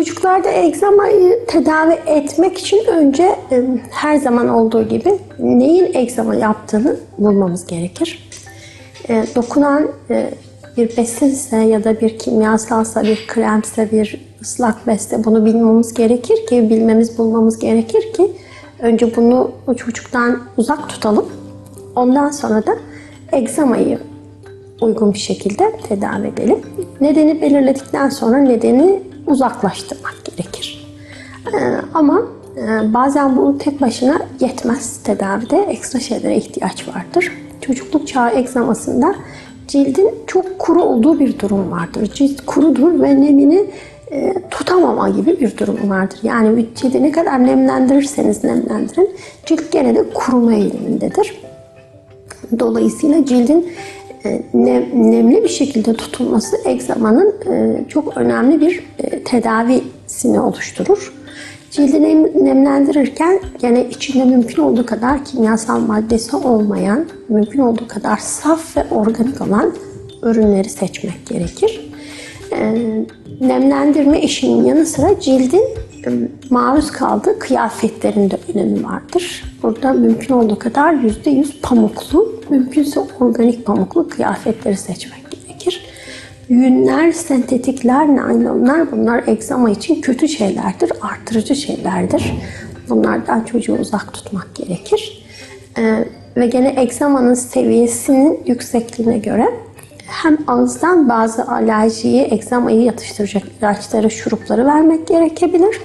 Çocuklarda egzamayı tedavi etmek için önce her zaman olduğu gibi neyin egzama yaptığını bulmamız gerekir. E, dokunan e, bir besinse ya da bir kimyasalsa, bir kremse, bir ıslak beste bunu bilmemiz gerekir ki, bilmemiz, bulmamız gerekir ki önce bunu o çocuktan uzak tutalım. Ondan sonra da egzamayı uygun bir şekilde tedavi edelim. Nedeni belirledikten sonra nedeni uzaklaştırmak gerekir. Ee, ama e, bazen bu tek başına yetmez tedavide. Ekstra şeylere ihtiyaç vardır. Çocukluk çağı egzamasında cildin çok kuru olduğu bir durum vardır. Cilt kurudur ve nemini e, tutamama gibi bir durum vardır. Yani cildi ne kadar nemlendirirseniz nemlendirin, cilt gene de kuruma eğilimindedir. Dolayısıyla cildin nem- nemli bir şekilde tutulması egzamanın e, çok önemli bir e, tedavisini oluşturur. Cildi nem- nemlendirirken gene içinde mümkün olduğu kadar kimyasal maddesi olmayan, mümkün olduğu kadar saf ve organik olan ürünleri seçmek gerekir. E, nemlendirme işinin yanı sıra cildin e, maruz kaldığı kıyafetlerin de önemi vardır. Burada mümkün olduğu kadar %100 pamuklu, mümkünse organik pamuklu kıyafetleri seçmek gerekir. Yünler, sentetikler, naylonlar bunlar egzama için kötü şeylerdir, artırıcı şeylerdir. Bunlardan çocuğu uzak tutmak gerekir. Ee, ve gene egzamanın seviyesinin yüksekliğine göre hem ağızdan bazı alerjiyi, egzamayı yatıştıracak ilaçları, şurupları vermek gerekebilir.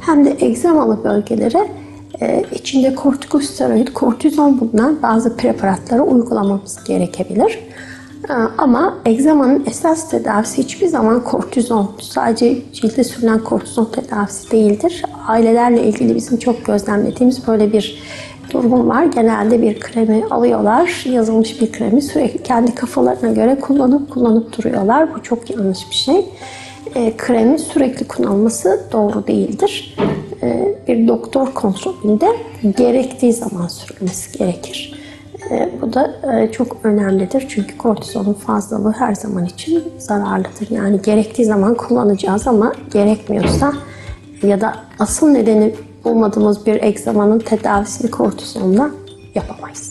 Hem de egzamalı bölgelere e, içinde kortikosteroid, kortizon bulunan bazı preparatları uygulamamız gerekebilir. E, Ama egzamanın esas tedavisi hiçbir zaman kortizon, sadece cilde sürülen kortizon tedavisi değildir. Ailelerle ilgili bizim çok gözlemlediğimiz böyle bir durum var. Genelde bir kremi alıyorlar, yazılmış bir kremi sürekli kendi kafalarına göre kullanıp kullanıp duruyorlar. Bu çok yanlış bir şey. E, kremin sürekli kullanılması doğru değildir. E, bir doktor kontrolünde gerektiği zaman sürülmesi gerekir. E, bu da e, çok önemlidir çünkü kortizonun fazlalığı her zaman için zararlıdır. Yani gerektiği zaman kullanacağız ama gerekmiyorsa ya da asıl nedeni bulmadığımız bir egzamanın tedavisini kortizonla yapamayız.